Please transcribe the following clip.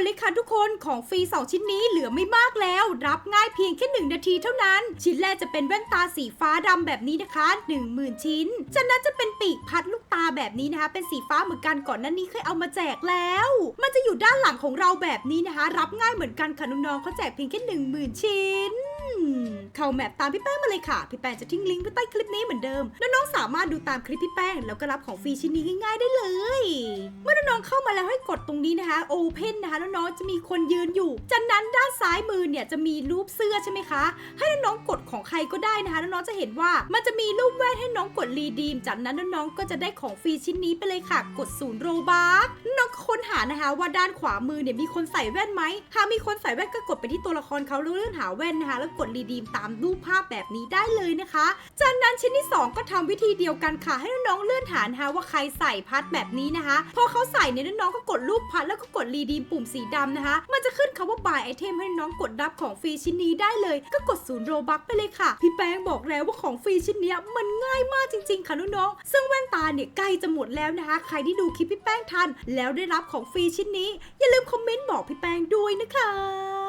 วนเลยค่ะทุกคนของฟรี2ชิ้นนี้เหลือไม่มากแล้ว รับง่ายเพียงแค่1นาทีเท่านั้น ชิ้นแรกจะเป็นแว่นตาสีฟ้าดำแบบนี้นะคะ 10,000 ชิ้นจากนั้นจะเป็นปีกพัดลูกตาแบบนี้นะคะ เป็นสีฟ้าเหมือนกันก่อนหน้านี้เคยเอามาแจกแล้ว มันจะอยู่ด้านหลังของเราแบบนี้นะคะ รับง่ายเหมือนกันค่ะน้องๆเขาแจกเพียงแค่10,000 ชิ้นเข้าแมปตามพี่แป้งมาเลยค่ะ พี่แป้งจะทิ้งลิงก์ไว้ใต้คลิปนี้เหมือนเดิม น้องๆสามารถดูตามคลิปพี่แป้ง แล้วก็รับของฟรีชิ้นนี้ง่ายๆได้เลย อน้องเข้ามาแล้วให้กดตรงนี้นะคะ Open นะคะน้องจะมีคนยืนอยู่จากนั้นด้านซ้ายมือเนี่ยจะมีรูปเสื้อใช่ไหมคะ ให้น้องกดของใครก็ได้นะคะน้องจะเห็นว่ามันจะมีรูปแว่นให้น้องกดรีดีม จากนั้นน้องก็จะได้ของฟรีชิ้นนี้ไปเลยค่ะ กดศูนย์โรบาร์น้องๆก็ ค้นหานะคะ ว่าด้านขวามือเนี่ยมีคนใส่แว่นไหมหากมีคนใส่แว่นก็กดไปที่ตัวละครเขาแล้วเลื่อนหาแว่นนะคะ แล้วกดรีดีมตามรูปภาพแบบนี้ได้เลยนะคะ จากนั้นชิ้นที่ 2 ก็ทำวิธีเดียวกันค่ะ ให้น้องๆเลื่อนหานะคะว่าใครใส่พัดแบบนี้นะคะ พอเขาใส่เนี่ยน้องๆก็กดรูปพัดแล้วก็กดรีดีมปุ่มสีดำนะคะ มันจะขึ้นคำว่า buy item ให้น้องกดรับของฟรีชิ้นนี้ได้เลย ก็กดศูนย์โรบักไปเลยค่ะ พี่แป้งบอกแล้วว่าของฟรีชิ้นเนี้ยมันง่ายมากจริง ๆ ค่ะน้องๆซึ่งแว่นตาเนี่ยใกล้จะหมดแล้วนะคะ ใครที่ดูคลิปพี่แป้งทันแล้วได้รับของฟรีชิ้นนี้ อย่าลืมคอมเมนต์บอกพี่แป้งด้วยนะคะ